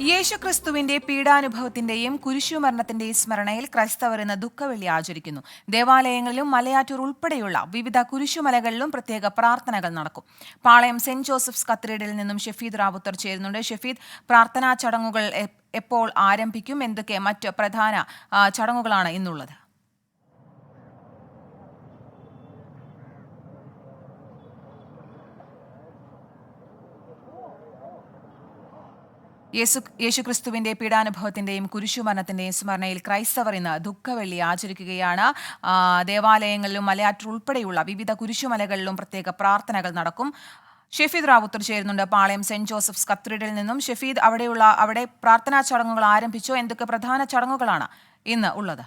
യേശുക്രിസ്തുവിന്റെ പീഡാനുഭവത്തിന്റെയും കുരിശുമരണത്തിന്റെയും സ്മരണയിൽ ക്രൈസ്തവർ ഇന്ന് ദുഃഖവെള്ളി ആചരിക്കുന്നു. ദേവാലയങ്ങളിലും മലയാറ്റൂർ ഉൾപ്പെടെയുള്ള വിവിധ കുരിശുമലകളിലും പ്രത്യേക പ്രാർത്ഥനകൾ നടക്കും. പാളയം സെന്റ് ജോസഫ്സ് കത്തീഡ്രലിൽ നിന്നും ഷെഫീദ് റാവുത്തർ ചേരുന്നുണ്ട്. ഷെഫീദ് പ്രാർത്ഥനാ ചടങ്ങുകൾ എപ്പോൾ ആരംഭിക്കും? എന്തൊക്കെ മറ്റ് പ്രധാന ചടങ്ങുകളാണ് ഇന്നുള്ളത്? യേശു യേശുക്രിസ്തുവിന്റെ പീഡാനുഭവത്തിന്റെയും കുരിശുമരണത്തിന്റെയും സ്മരണയിൽ ക്രൈസ്തവർ ഇന്ന് ദുഃഖവെള്ളി ആചരിക്കുകയാണ്. ദേവാലയങ്ങളിലും മലയാറ്റൂർ ഉൾപ്പെടെയുള്ള വിവിധ കുരിശുമലകളിലും പ്രത്യേക പ്രാർത്ഥനകൾ നടക്കും. ഷെഫീദ് റാവുത്തർ ചേരുന്നുണ്ട്. പാളയം സെന്റ് ജോസഫ്സ് കത്തീഡ്രലിൽ നിന്നും. ഷെഫീദ് അവിടെയുള്ള അവിടെ പ്രാർത്ഥനാ ചടങ്ങുകൾ ആരംഭിച്ചു? എന്തൊക്കെ പ്രധാന ചടങ്ങുകളാണ് ഇന്ന് ഉള്ളത്?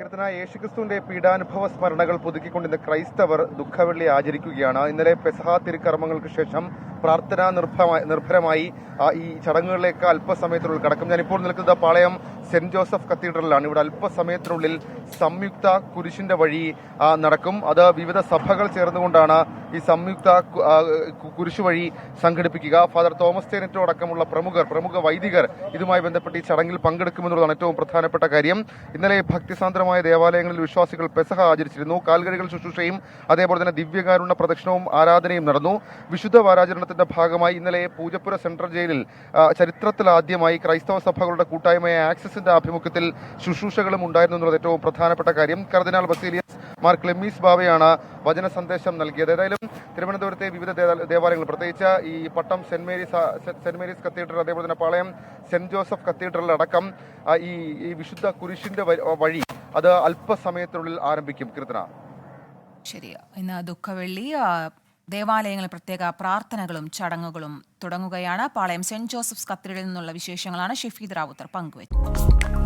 കീർത്തന യേശുക്രിസ്തുവിന്റെ പീഡാനുഭവ സ്മരണകൾ പുതുക്കിക്കൊണ്ട് ഇന്ന് ക്രൈസ്തവർ ദുഃഖവെള്ളി ആചരിക്കുകയാണ്. ഇന്നലെ പെസഹ തിരുക്കർമ്മങ്ങൾക്ക് ശേഷം പ്രാർത്ഥനാ നിർഭരമായി നിർഭരമായി ഈ ചടങ്ങുകളിലേക്ക് അല്പസമയത്തിനുള്ളിൽ കടക്കും. ഞാനിപ്പോൾ നിൽക്കുന്നത് പാളയം സെന്റ് ജോസഫ് കത്തീഡ്രലിലാണ്. ഇവിടെ അല്പസമയത്തിനുള്ളിൽ സംയുക്ത കുരിശിന്റെ വഴി നടക്കും. അത് വിവിധ സഭകൾ ചേർന്നുകൊണ്ടാണ് ഈ സംയുക്ത കുരിശു വഴി സംഘടിപ്പിക്കുക. ഫാദർ തോമസ് തേനറ്റോ അടക്കമുള്ള പ്രമുഖർ പ്രമുഖ വൈദികർ ഇതുമായി ബന്ധപ്പെട്ട് ഈ ചടങ്ങിൽ പങ്കെടുക്കുമെന്നുള്ളതാണ് ഏറ്റവും പ്രധാനപ്പെട്ട കാര്യം. ഇന്നലെ ഭക്തിസാന്ദ്രമായ ദേവാലയങ്ങളിൽ വിശ്വാസികൾ പെസഹ ആചരിച്ചിരുന്നു. കാൽകഴികൾ ശുശ്രൂഷയും അതേപോലെ തന്നെ ദിവ്യകാരുണ്യ പ്രദക്ഷിണവും ആരാധനയും നടന്നു. വിശുദ്ധ വാരാചരണത്തിന്റെ ഭാഗമായി ഇന്നലെ പൂജപ്പുര സെൻട്രൽ ജയിലിൽ ആദ്യമായി ക്രൈസ്തവ സഭകളുടെ കൂട്ടായ്മയായ ആക്സിസിന്റെ ആഭിമുഖ്യത്തിൽ ശുശ്രൂഷകളും ഉണ്ടായിരുന്നു എന്നുള്ളത് ഏറ്റവും പ്രധാനപ്പെട്ട കാര്യം. കർദിനാൾ ബസീലിയസ് മാർ ക്ലെമ്മീസ് ബാബയാണ് വചന സന്ദേശം നൽകിയത്. ഏതായാലും തിരുവനന്തപുരത്തെ വിവിധ ദേവാ- ദേവാലയങ്ങൾ പ്രത്യേകിച്ച് ഈ Pattom saint Mary's saint Mary's cathedral അതേപോലെ തന്നെ പാളയം സെന്റ് ജോസഫ് കത്തീഡ്രൽ അടക്കം ഈ ഈ വിശുദ്ധ കുരിശിന്റെ വഴി അത് അല്പസമയത്തിനുള്ളിൽ ആരംഭിക്കും. കീർത്തന. ശരിയാ. ഇന്ന് ദുഃഖവെള്ളി ദേവാലയങ്ങളിൽ പ്രത്യേക പ്രാർത്ഥനകളും ചടങ്ങുകളും തുടങ്ങുകയാണ്. പാളയം സെന്റ് ജോസഫ്സ് കത്തീഡ്രലിൽ നിന്നുള്ള വിശേഷങ്ങളാണ് ഷെഫീദ് റാവുത്തർ പങ്കുവച്ചത്.